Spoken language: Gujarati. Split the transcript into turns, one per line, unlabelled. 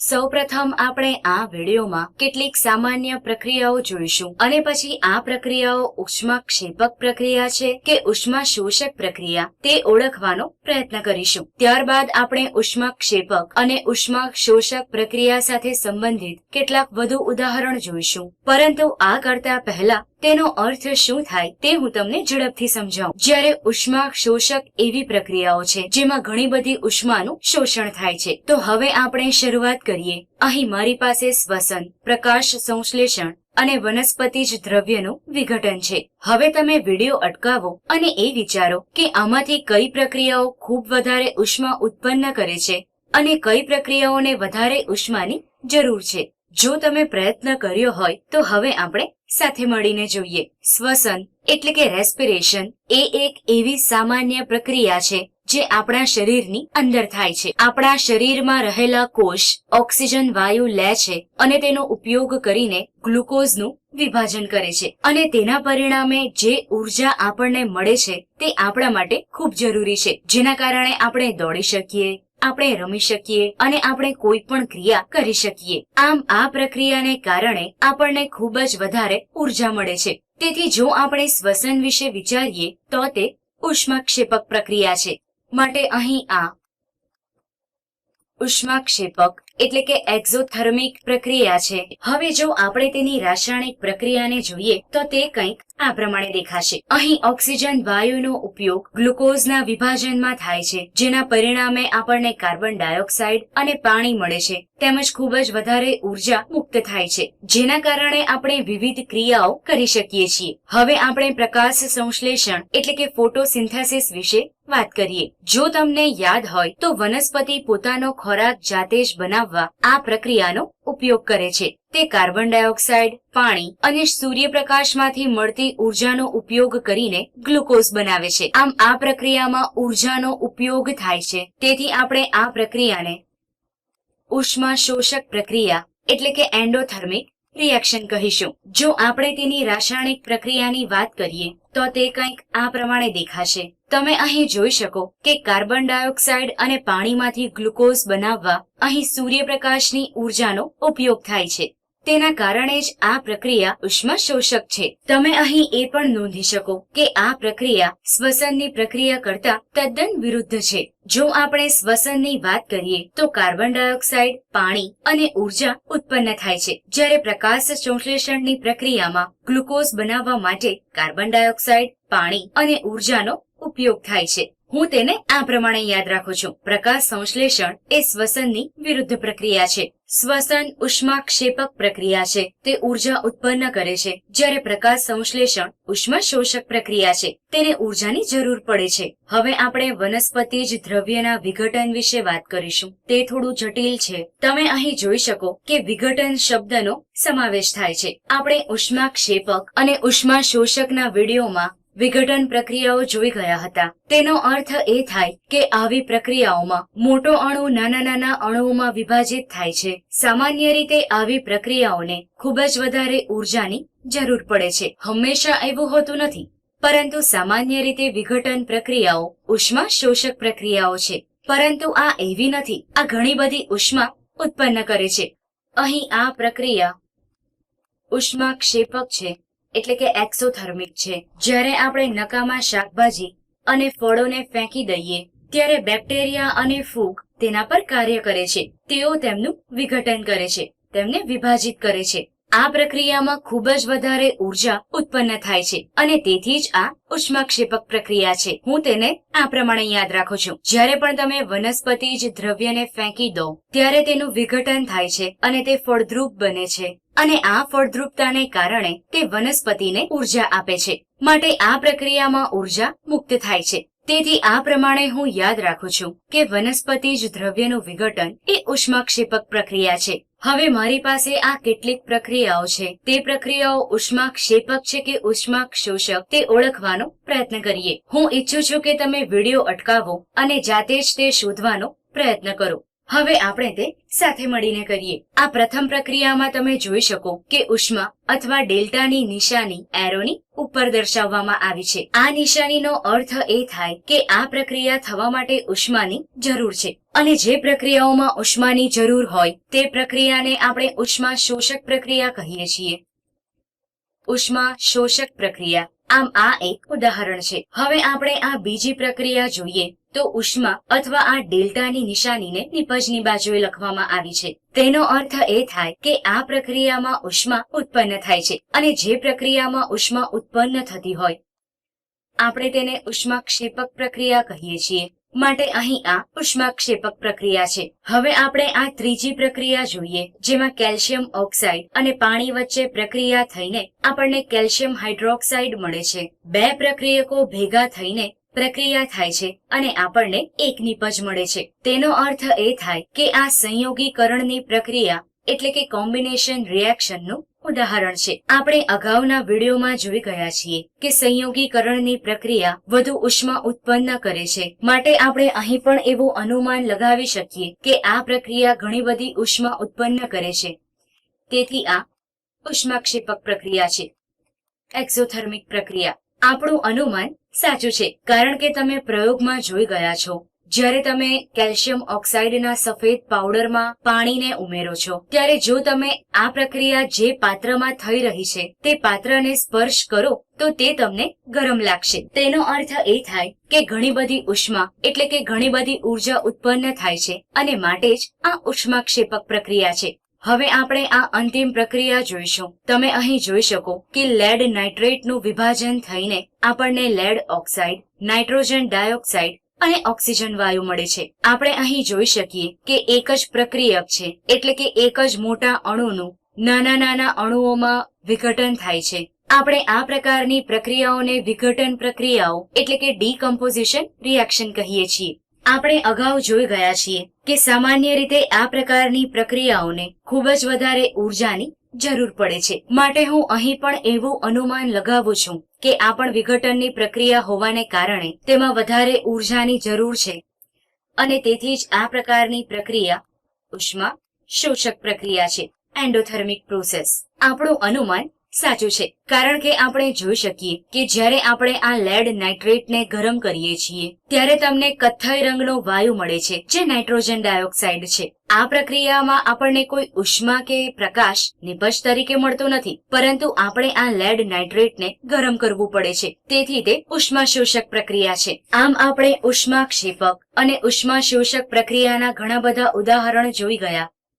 સૌપ્રથમ આપણે આ વિડીયોમાં કેટલીક સામાન્ય પ્રક્રિયાઓ જોઈશું. અને પછી આ પ્રક્રિયાઓ ઉષ્માક્ષેપક પ્રક્રિયા છે કે ઉષ્મા શોષક પ્રક્રિયા તે ઓળખવાનો પ્રયત્ન કરીશું. ત્યારબાદ આપણે ઉષ્માક્ષેપક અને ઉષ્મા શોષક પ્રક્રિયા સાથે સંબંધિત કેટલાક વધુ ઉદાહરણ જોઈશું. પરંતુ આ કરતા પહેલા તેનો અર્થ શું થાય તે હું તમને ઝડપથી સમજાવું. જ્યારે ઉષ્મા શોષક એવી પ્રક્રિયાઓ છે, જેમાં ઘણી બધી ઉષ્માનું શોષણ થાય છે. તો હવે આપણે શરૂઆત કરીએ. અહીં મારી પાસે શ્વસન, પ્રકાશ સંશ્લેષણ અને વનસ્પતિજ દ્રવ્યનું વિઘટન છે. હવે તમે વિડિયો અટકાવો અને એ વિચારો કે આમાંથી કઈ પ્રક્રિયાઓ ખૂબ વધારે ઉષ્મા ઉત્પન્ન કરે છે અને કઈ પ્રક્રિયાઓને વધારે ઉષ્માની જરૂર છે. જો તમે પ્રયત્ન કર્યો હોય તો હવે આપણે સાથે મળીને જોઈએ. શ્વસન એટલે કે રેસ્પિરેશન એ એક એવી સામાન્ય પ્રક્રિયા છે જે આપણા શરીરની અંદર થાય છે. આપણા શરીરમાં રહેલા કોષ, ઓક્સિજન, વાયુ લે છે અને તેનો ઉપયોગ કરીને ગ્લુકોઝનું વિભાજન કરે છે. અને તેના પરિણામે જે ઊર્જા આપણને મળે છે તે આપણા માટે ખૂબ જરૂરી છે. જેના કારણે આપણે દોડી શકીએ આપણે રમી શકીએ અને આપણે કોઈ પણ ક્રિયા કરી શકીએ. આમ આ પ્રક્રિયાને કારણે આપણને ખૂબ જ વધારે ઊર્જા મળે છે. તેથી જો આપણે શ્વસન વિશે વિચારીએ, તો તે ઉષ્માક્ષેપક પ્રક્રિયા છે. માટે અહીં આ ઉષ્માક્ષેપક એટલે કે એક્ઝોથર્મિક પ્રક્રિયા છે. હવે જો આપણે તેની રાસાયણિક પ્રક્રિયાને જોઈએ, તો તે કંઈક આ પ્રમાણે દેખાશે. અહીં ઓક્સિજન વાયુનો ઉપયોગ ગ્લુકોઝના વિભાજનમાં થાય છે, જેના પરિણામે આપણને કાર્બન ડાયોક્સાઇડ અને પાણી મળે છે, તેમજ ખૂબ જ વધારે ઊર્જા મુક્ત થાય છે, જેના કારણે આપણે વિવિધ ક્રિયાઓ કરી શકીએ છીએ. હવે આપણે પ્રકાશ સંશ્લેષણ એટલે કે ફોટોસિન્થેસિસ વિશે વાત કરીએ. જો તમને યાદ હોય, તો વનસ્પતિ પોતાનો ખોરાક જાતે જ બનાવવા આ પ્રક્રિયાનો ઉપયોગ કરે છે. તે કાર્બન ડાયોક્સાઇડ, પાણી અને સૂર્યપ્રકાશમાંથી મળતી ઉર્જાનો ઉપયોગ કરીને ગ્લુકોઝ બનાવે છે. આમ આ પ્રક્રિયામાં ઉર્જાનો ઉપયોગ થાય છે. તેથી આપણે આ પ્રક્રિયાને ઉષ્મા શોષક પ્રક્રિયા એટલે કે એન્ડોથર્મિક રિએક્શન કહીશું. જો આપણે તેની રાસાયણિક પ્રક્રિયાની વાત કરીએ, તો તે કંઈક આ પ્રમાણે દેખાશે. તમે અહીં જોઈ શકો કે કાર્બન ડાયોક્સાઇડ અને પાણીમાંથી ગ્લુકોઝ બનાવવા અહીં સૂર્યપ્રકાશની ઉર્જાનો ઉપયોગ થાય છે. તેના કારણે જ આ પ્રક્રિયા ઉષ્મા શોષક છે. તમે અહીં એ પણ નોંધી શકો કે આ પ્રક્રિયા શ્વસનની પ્રક્રિયા કરતા તદ્દન વિરુદ્ધ છે. જો આપણે શ્વસનની વાત કરીએ, તો કાર્બન ડાયોક્સાઇડ, પાણી અને ઊર્જા ઉત્પન્ન થાય છે. જ્યારે પ્રકાશ સંશ્લેષણની પ્રક્રિયામાં ગ્લુકોઝ બનાવવા માટે કાર્બન ડાયોક્સાઇડ, પાણી અને ઉર્જાનો ઉપયોગ થાય છે. હું તેને આ પ્રમાણે યાદ રાખું છું. પ્રકાશ સંશ્લેષણ એ શ્વસનની વિરુદ્ધ પ્રક્રિયા છે. શ્વસન ઉષ્માક્ષેપક પ્રક્રિયા છે. તે ઊર્જા ઉત્પન્ન કરે છે. જ્યારે પ્રકાશ સંશ્લેષણ, ઉષ્મા શોષક પ્રક્રિયા છે, તેને ઉર્જાની જરૂર પડે છે. હવે આપણે વનસ્પતિ જ દ્રવ્યના વિઘટન વિશે વાત કરીશું. તે થોડું જટિલ છે. તમે અહીં જોઈ શકો કે વિઘટન શબ્દનો સમાવેશ થાય છે. આપણે ઉષ્માક્ષેપક અને ઉષ્મા શોષકના વિડીયોમાં વિઘટન પ્રક્રિયાઓ જોઈ ગયા હતા. તેનો અર્થ એ થાય કે આવી પ્રક્રિયાઓમાં મોટો અણુ નાના નાના અણુઓમાં વિભાજિત થાય છે. સામાન્ય રીતે આવી પ્રક્રિયાઓને ખૂબ જ વધારે ઉર્જાની જરૂર પડે છે. હંમેશા એવું હોતું નથી. પરંતુ સામાન્ય રીતે વિઘટન પ્રક્રિયાઓ ઉષ્મા શોષક પ્રક્રિયાઓ છે. પરંતુ આ એવી નથી. આ ઘણી બધી ઉષ્મા ઉત્પન્ન કરે છે. અહીં આ પ્રક્રિયા ઉષ્માક્ષેપક છે. એટલે કે એક્સોથર્મિક છે. જ્યારે આપણે નકામા શાકભાજી અને ફળોને ફેંકી દઈએ, ત્યારે બેક્ટેરિયા અને ફૂગ તેના પર કાર્ય કરે છે. તેઓ તેમનું વિઘટન કરે છે, તેમને વિભાજિત કરે છે. આ પ્રક્રિયામાં ખૂબ જ વધારે ઊર્જા ઉત્પન્ન થાય છે અને તેથી જ આ ઉષ્માક્ષેપક પ્રક્રિયા છે. હું તેને આ પ્રમાણે યાદ રાખું છું. જ્યારે પણ તમે વનસ્પતિ જ દ્રવ્યને ફેંકી દો, ત્યારે તેનું વિઘટન થાય છે અને તે ફળદ્રુપ બને છે. અને આ ફળદ્રુપતાને કારણે તે વનસ્પતિને ઊર્જા આપે છે. માટે આ પ્રક્રિયામાં ઊર્જા મુક્ત થાય છે. તેથી આ પ્રમાણે હું યાદ રાખું છું કે વનસ્પતિ જ દ્રવ્યનું વિઘટન એ ઉષ્માક્ષેપક પ્રક્રિયા છે. હવે મારી પાસે આ કેટલીક પ્રક્રિયાઓ છે. તે પ્રક્રિયાઓ ઉષ્માક્ષેપક છે કે ઉષ્માક્ષોષક તે ઓળખવાનો પ્રયત્ન કરીએ. હું ઈચ્છું છું કે તમે વીડિયો અટકાવો અને જાતે જ તે શોધવાનો પ્રયત્ન કરો. હવે આપણે તે સાથે મળીને કરીએ. આ પ્રથમ પ્રક્રિયામાં તમે જોઈ શકો કે ઉષ્મા અથવા ડેલ્ટાની નિશાની એરોની ઉપર દર્શાવવામાં આવી છે. આ નિશાનીનો અર્થ એ થાય કે આ પ્રક્રિયા થવા માટે ઉષ્માની જરૂર છે. અને જે પ્રક્રિયાઓમાં ઉષ્માની જરૂર હોય તે પ્રક્રિયાને આપણે ઉષ્મા શોષક પ્રક્રિયા કહીએ છીએ. ઉષ્મા શોષક પ્રક્રિયા. આમ આ એક ઉદાહરણ છે. હવે આપણે આ બીજી પ્રક્રિયા જોઈએ તો ઉષ્મા અથવા આ ડેલ્ટાની નિશાનીને નિપજની બાજુએ લખવામાં આવી છે. તેનો અર્થ એ થાય કે આ પ્રક્રિયામાં ઉષ્મા ઉત્પન્ન થાય છે અને જે પ્રક્રિયામાં ઉષ્મા ઉત્પન્ન થતી હોય, આપણે તેને ઉષ્માક્ષેપક પ્રક્રિયા કહીએ છીએ. માટે અહીં આ ઉષ્માક્ષેપક પ્રક્રિયા છે. હવે આપણે આ ત્રીજી પ્રક્રિયા જોઈએ, જેમાં કેલ્શિયમ ઓક્સાઇડ અને પાણી વચ્ચે પ્રક્રિયા થઈને આપણને કેલ્શિયમ હાઇડ્રોક્સાઇડ મળે છે. બે પ્રક્રિયકો ભેગા થઈને પ્રક્રિયા થાય છે અને આપણને એક નિપજ મળે છે. તેનો અર્થ એ થાય કે આ સંયોગીકરણની પ્રક્રિયા એટલે કે કોમ્બિનેશન રિએક્શનનું ઉદાહરણ છે. આપણે અગાઉના વિડીયોમાં જોઈ ગયા છીએ કે સંયોગીકરણની પ્રક્રિયા વધુ ઉષ્મા ઉત્પન્ન કરે છે. માટે આપણે અહીં પણ એવું અનુમાન લગાવી શકીએ કે આ પ્રક્રિયા ઘણી બધી ઉષ્મા ઉત્પન્ન કરે છે. તેથી આ ઉષ્માક્ષેપક પ્રક્રિયા છે. એક્ઝોથર્મિક પ્રક્રિયા. આપણું અનુમાન સાચું છે, કારણ કે તમે પ્રયોગમાં જોઈ ગયા છો. જ્યારે તમે કેલ્શિયમ ઓક્સાઇડના સફેદ પાવડરમાં પાણીને ઉમેરો છો, ત્યારે જો તમે આ પ્રક્રિયા જે પાત્રમાં થઈ રહી છે, તે પાત્રને સ્પર્શ કરો, તો તે તમને ગરમ લાગશે. તેનો અર્થ એ થાય કે ઘણી બધી ઉષ્મા, એટલે કે ઘણી બધી ઊર્જા ઉત્પન્ન થાય છે, અને માટે જ આ ઉષ્માક્ષેપક પ્રક્રિયા છે. હવે આપણે આ અંતિમ પ્રક્રિયા જોઈશું. તમે અહીં જોઈ શકો કે લેડ નાઇટ્રેટનું વિભાજન થઈને આપણને લેડ ઓક્સાઇડ, નાઇટ્રોજન ડાયોક્સાઇડ અને ઓક્સિજન વાયુ મળે છે. આપણે અહીં જોઈ શકીએ કે એક જ પ્રક્રિયક છે, એટલે કે એક જ મોટા અણુનું, નાના નાના અણુઓમાં વિઘટન થાય છે. આપણે આ પ્રકારની પ્રક્રિયાઓને વિઘટન પ્રક્રિયાઓ, એટલે કે ડીકમ્પોઝિશન રિએક્શન કહીએ છીએ. આપણે અગાઉ જોઈ ગયા છીએ કે સામાન્ય રીતે આ પ્રકારની પ્રક્રિયાઓને ખૂબ જ વધારે ઉર્જાની જરૂર પડે છે. માટે હું અહીં પણ એવું અનુમાન લગાવું છું કે આ પણ વિઘટનની પ્રક્રિયા હોવાને કારણે તેમાં વધારે ઉર્જાની જરૂર છે. અને તેથી જ આ પ્રકારની પ્રક્રિયા ઉષ્મા શોષક પ્રક્રિયા છે. Endothermic process. આપણું અનુમાન સાચું છે. કારણ કે આપણે જોઈ શકીએ કે જ્યારે આપણે આ લેડ નાઇટ્રેટને ગરમ કરીએ છીએ, ત્યારે તમને કથ્થઈ રંગનો વાયુ મળે છે, જે નાઇટ્રોજન ડાયોક્સાઇડ છે. આ પ્રક્રિયામાં આપણને કોઈ ઉષ્મા કે પ્રકાશ, નિપજ તરીકે મળતો નથી, પરંતુ આપણે આ લેડ નાઇટ્રેટને ગરમ કરવું પડે છે. તેથી તે ઉષ્મા શોષક પ્રક્રિયા છે. આમ આપણે ઉષ્મા ક્ષેપક અને ઉષ્મા શોષક પ્રક્રિયાના ઘણા બધા ઉદાહરણ જોઈ ગયા.